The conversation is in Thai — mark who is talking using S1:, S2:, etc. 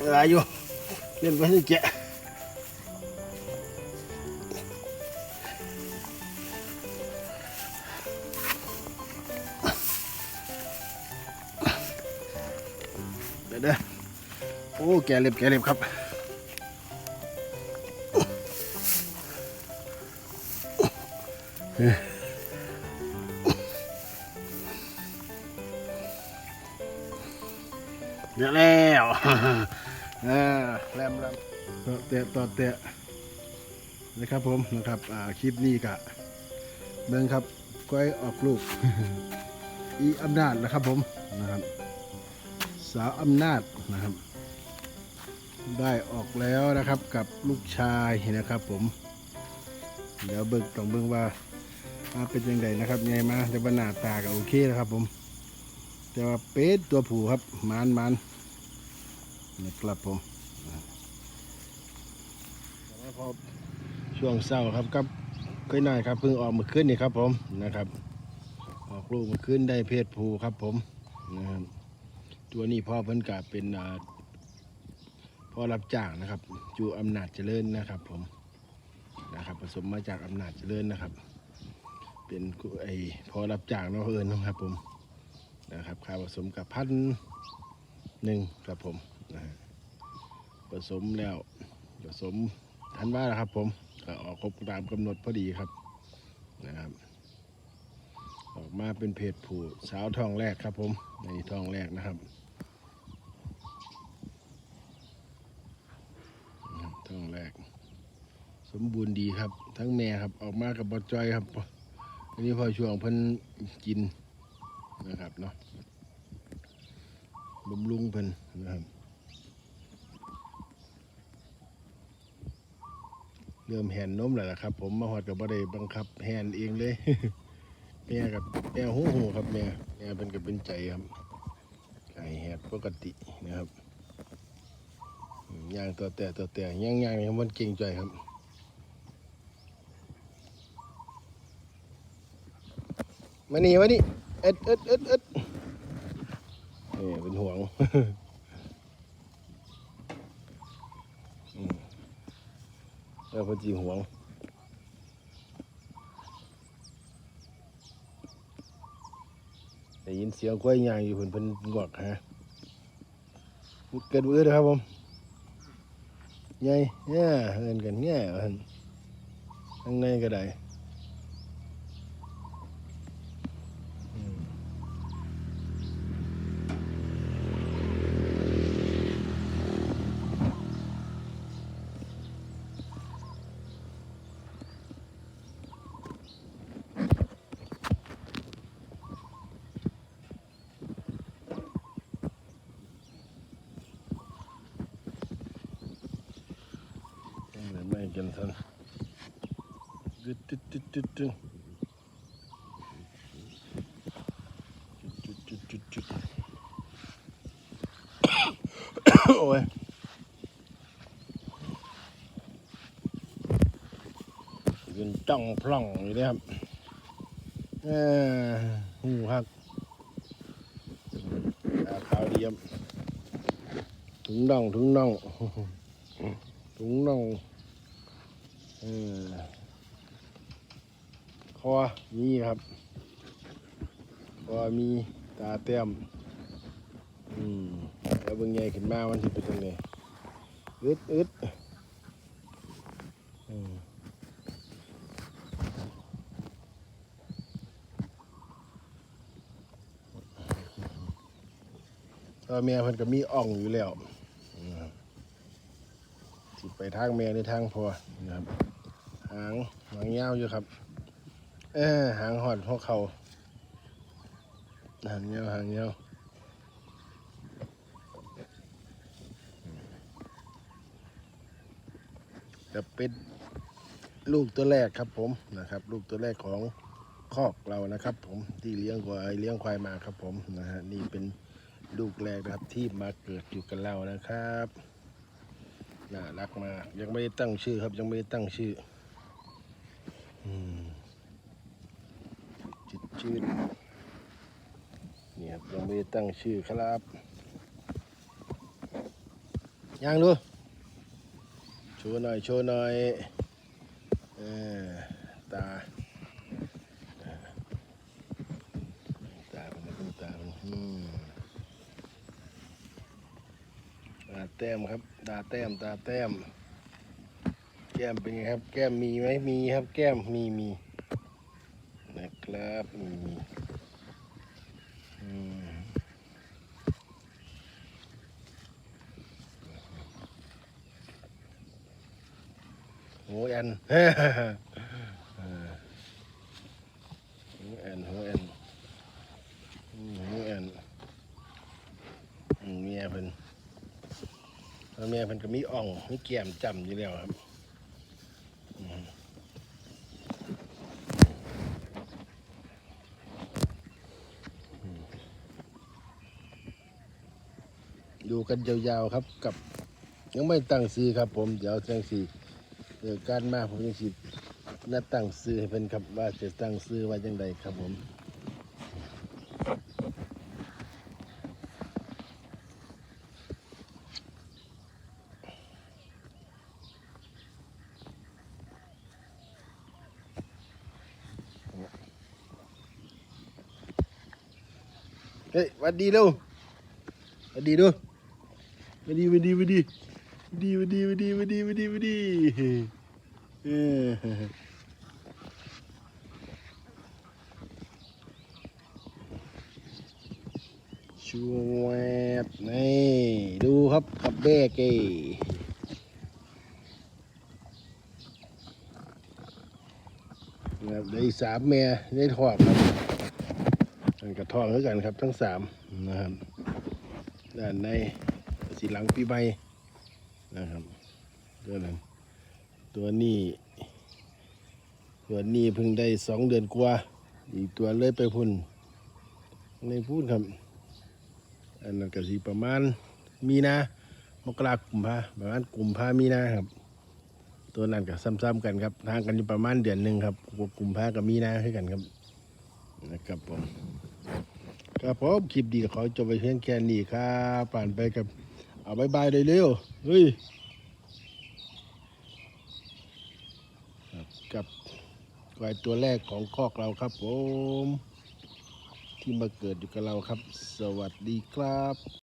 S1: เวลาอยู่เล่นไปให้แกะเดี๋ยวเด้อโอ้แกเล็บแกเล็บครับเฮ้ ดี๋ยวแล้วอ่าแรมแรมต่อเตะต่อเตะนะครับผมนะครับอ่าคลิปนี้กะเบิ่งครับก้อยออกลูก อีอำนาจนะครับผมนะครับ สาวอำนาจนะครับ ได้ออกแล้วนะครับกับลูกชายนะครับ ผม เดี๋ยวเบิ่งต้องเบิ่งว่าเป็นยังไงนะครับไงมาแต่ว่าหน้าตาก็โอเคนะครับผม แต่ว่าเป็ดตัวผู้ครับมานมันนะครับผมพอช่วงเศร้าครับครับเคยหน่อยครับเพิ่งออกมาขึ้นนี่ครับผมนะครับ ออกลูกมาขึ้นได้เพศผู้ครับผมนะครับตัวนี้พ่อเพิ่นกาเป็นพ่อรับจ้างนะครับจูอำนาจเจริญนะครับ ผมนะครับ ผสมมาจากอำนาจเจริญนะครับ เป็นไอพ่อรับจ้างเนาะเอิญนะครับผม นะครับค่าผสมกับพันหนึ่งครับผมนะฮะผสมแล้วผสมทันว่านะครับ ผมก็ออกครบตามกำหนดพอดีครับนะครับ ออกมาเป็นเพจผู้สาวทองแรกครับ ผมในทองแรกนะครับนะครับทองแรก สมบูรณ์ดีครับ ทั้งแม่ครับออกมากับบอจอยครับ อันนี้พอช่วงเพิ่นกิน นะครับเนาะบำรุงเพิ่นนะครับเริ่มแหนนมแล้วล่ะครับ ผมมาหอดกับบ่ได้บังคับแหนเองเลยแม่กับแม่หูหูครับแม่แม่เป็นกับเป็นใจครับไก่แหดปกตินะครับย่างตัวแต่ตัวแต่ย่างย่างนี่มันเก่งใจครับมานี่มานี่ เอ็ดเอ็ดเอ็ดเอ็ดนี่เป็นห่วงแล้วพอจีห่วงได้ยินเสียงกล้วยยางอยู่เพิ่นเพิ่นงวกฮะเกิดบื้อเลยครับผมใหญ่เนี่ยเอินกันเนี่ยเอินข้งในก็ได้ เหลือไม่กันทัน ตึ๊ดตึ๊ดตึ๊ดตึ๊ดตึ๊ดจุดจุดจุดดโอ้ยยืนจ้องพล่องอยู่นี่ยครับเออหูหักขาวเดียมถุงน่องถุงน่องถุงน่องเออ คอมีครับ คอมีตาเต้มอืมแล้วเบิ่งใหญ่ขึ้นมามันสิเป็นจังไดอึดอึดอืมตัวแม่เพิ่นก็มีอ่องอยู่แล้วสิไปทางแม่ในทางพอนะครับหางหางยาวอยู่ครับ เออหางหอดหัวเขาหางยาวหางยาวจะเป็นลูกตัวแรกครับผมนะครับ ลูกตัวแรกของคอกเรานะครับ ผมที่เลี้ยงควายเลี้ยงควายมาครับผมนะฮะนี่เป็นลูกแรกนะครับที่มาเกิดอยู่กับเรานะครับน่ารักมากยังไม่ได้ตั้งชื่อครับยังไม่ได้ตั้งชื่อ อืม ชื่นเนี่ยครับยังไม่ได้ตั้งชื่อครับย่างดูโชว์หน่อยโชว์หน่อยอตาตามันนะคุณตามันอืมตาแต้มครับตาแต้มตาแต้ม แก้มเป็นไงครับ แก้มมีไหมมีครับ แก้มมีมี นะครับอืมหัวแอนหัวแอนหัวแอนมหัวแอนเมียเพิ่นเมียเพิ่นก็มีอ่องมีแก้มจำอยู่แล้วครับ ดู กันยาวๆครับกับ ยังไม่ตั้งซื้อครับ ผมเดี๋ยวจังสีเดี๋ยวการมาผมยังสินัดตั้งซื้อให้เป็นครับว่าจะตั้งซื้อว่าจังใดครับผมเฮ้ยวัดดีเร็ววัดดีดู วัดดีวัดดีวัดดีวัดดีวัดดีวัดดีวัดดีวัดดีวัดดีเออชวดนี่ดูครับกับเบ้เก้นะครับได้สามเมียได้ทองครับมันกระทองด้วยกันครับ ทั้งสามนะครับด้านใน สีหลังปีใหม่นะครับตัวนั้นตัวนี้ ตัวนี้เพิ่งได้สองเดือนกว่า อีกตัวเลยไปพุ่นในพูดครับอันนั้นก็สีประมาณมีนามกรากุมภาประมาณกุมภามีนาครับ ตัวนั้นก็ซ้ำๆกันครับทางกันอยู่ประมาณเดือนหนึ่งครับกุมภากับมีนาให้กันครับนะครับผมครับผมคลิปดีขอจบไปเพียงแค่นี้ครับผ่านไปกับ เอาบายบายเลยเร็วเฮ้ยกับควายตัวแรกของคอกเราครับผม ที่มาเกิดอยู่กับเราครับ สวัสดีครับ